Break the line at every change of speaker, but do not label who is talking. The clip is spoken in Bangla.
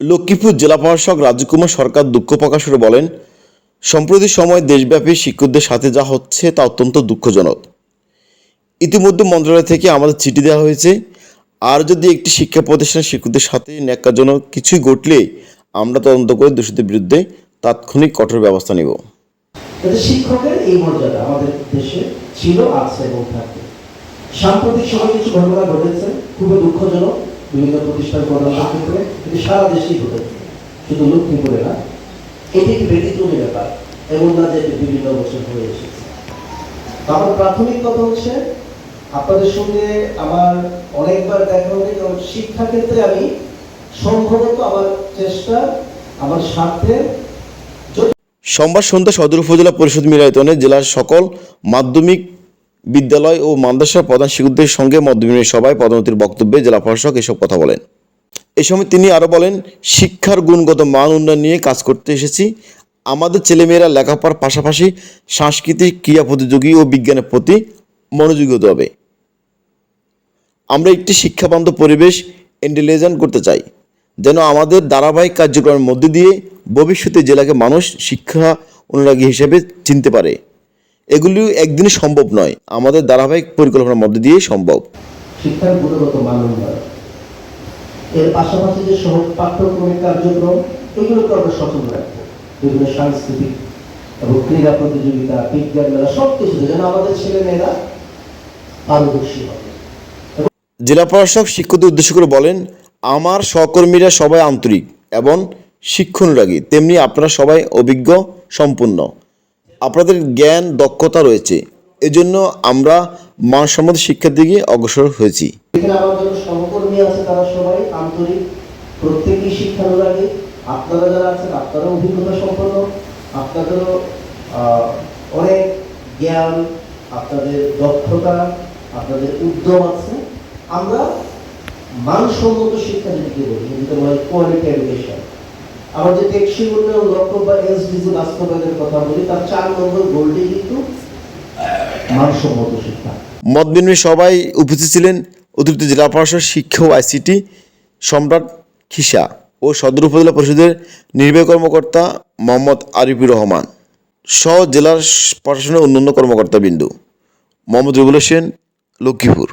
লক্ষ্মীপুর জেলা প্রশাসক রাজকুমার সরকার দুঃখ প্রকাশ করে বলেন, সম্প্রতি সময় দেশব্যাপী শিক্ষকদের সাথে যা হচ্ছে তা অত্যন্ত দুঃখজনক। ইতিমধ্যে মন্ত্রণালয় থেকে আমাদের চিঠি দেওয়া হয়েছে, আর যদি একটি শিক্ষা প্রতিষ্ঠানের শিক্ষকদের সাথে ন্যাক্কারজনক কিছুই ঘটলে আমরা তদন্ত করে দোষীদের বিরুদ্ধে তাৎক্ষণিক কঠোর ব্যবস্থা নেব।
শিক্ষকের এই মর্যাদা আমাদের দেশে ছিল, আছে এবং থাকবে। সাম্প্রতিক সময় কিছু ঘটনা ঘটেছে, খুবই দুঃখজনক। বিভিন্ন প্রতিষ্ঠান প্রদানের ক্ষেত্রে কিন্তু সারা দেশেই ঘটেছে শুধু লক্ষ্মীপুরে না, এটি একটি ব্যতিক্রমী ব্যাপার এমন না যে বিভিন্ন বছর হয়ে এসেছে। আমার প্রাথমিক কথা হচ্ছে, আপনাদের সঙ্গে আমার অনেকবার দেখা হবে কারণ শিক্ষা ক্ষেত্রে আমি সম্ভবত আমার চেষ্টা, আমার স্বার্থের
সোমবার সন্ধ্যা সদর উপজেলা পরিষদ মিলায়তনে জেলার সকল মাধ্যমিক বিদ্যালয় ও মাদ্রাসা প্রধান শিক্ষকদের সঙ্গে মতবিনিময় সভায় পদোন্নতির বক্তব্যে জেলা প্রশাসক এসব কথা বলেন। এ সময় তিনি আরও বলেন, শিক্ষার গুণগত মান উন্নয়ন নিয়ে কাজ করতে এসেছি। আমাদের ছেলেমেয়েরা লেখাপড়ার পাশাপাশি সাংস্কৃতিক ক্রীড়া প্রতিযোগী ও বিজ্ঞানের প্রতি মনোযোগী হতে হবে। আমরা একটি শিক্ষাবান্ধব পরিবেশ ইন্টেলিজেন্ট করতে চাই, যেন আমাদের ধারাবাহিক কার্যক্রমের মধ্যে দিয়ে ভবিষ্যতে জেলাকে মানুষ শিক্ষা অনুরাগী হিসেবে চিনতে পারে। এগুলি একদিনে সম্ভব নয়। আমাদের ধারাবাহিক পরিকল্পনার মধ্যে দিয়েই সম্ভব।
শিক্ষার গুণগত মান উন্নয়ন এর পাশাপাশি যে সহ পাঠ্যক্রমিক কার্যক্রম এগুলোকে আমরা সচল রাখব। বিভিন্ন সাংস্কৃতিক এবং ক্রীড়া প্রতিযোগিতা বিজ্ঞান মেলা সব কিছুতে যেন আমাদের পারদর্শী
জেলা প্রশাসক শিক্ষকদের উদ্দেশ্য করে বলেন আমার সহকর্মীরা সবাই আন্তরিক এবং শিক্ষানুরাগী তেমনি আপনারা সবাই অভিজ্ঞ সম্পূর্ণ। আপনাদের জ্ঞান, দক্ষতা রয়েছে। এজন্য আমরা মানসম্মত শিক্ষার দিকে অগ্রসর হয়েছি।
সহকর্মী আছে তারা সবাই, আন্তরিক। প্রত্যেকেই আপনারা যারা আছেন অভিজ্ঞতা সম্পন্ন। অনেক জ্ঞান, আপনাদের দক্ষতা, আপনাদের উদ্যম আছে। আমরা মানসম্মত শিক্ষা যেটিকে বলি যেটা বলে কোয়ালিটি এডুকেশন আমার উন্নয়ন লক্ষ্য বা বাস্তবায়নের কথা বলি, তার চার নম্বর গোলটি কিন্তু মানসম্মত শিক্ষা।
মত বিনিময় সবাই উপস্থিত ছিলেন অতিরিক্ত জেলা প্রশাসক শিক্ষা ও আইসিটি সম্রাট খিসা ও সদর উপজেলা পরিষদের নির্বাহী কর্মকর্তা মোহাম্মদ আরিফুর রহমান সহ জেলার প্রশাসনের অন্যান্য কর্মকর্তা বিন্দু মোহাম্মদ রবুল হোসেন, লক্ষ্মীপুর।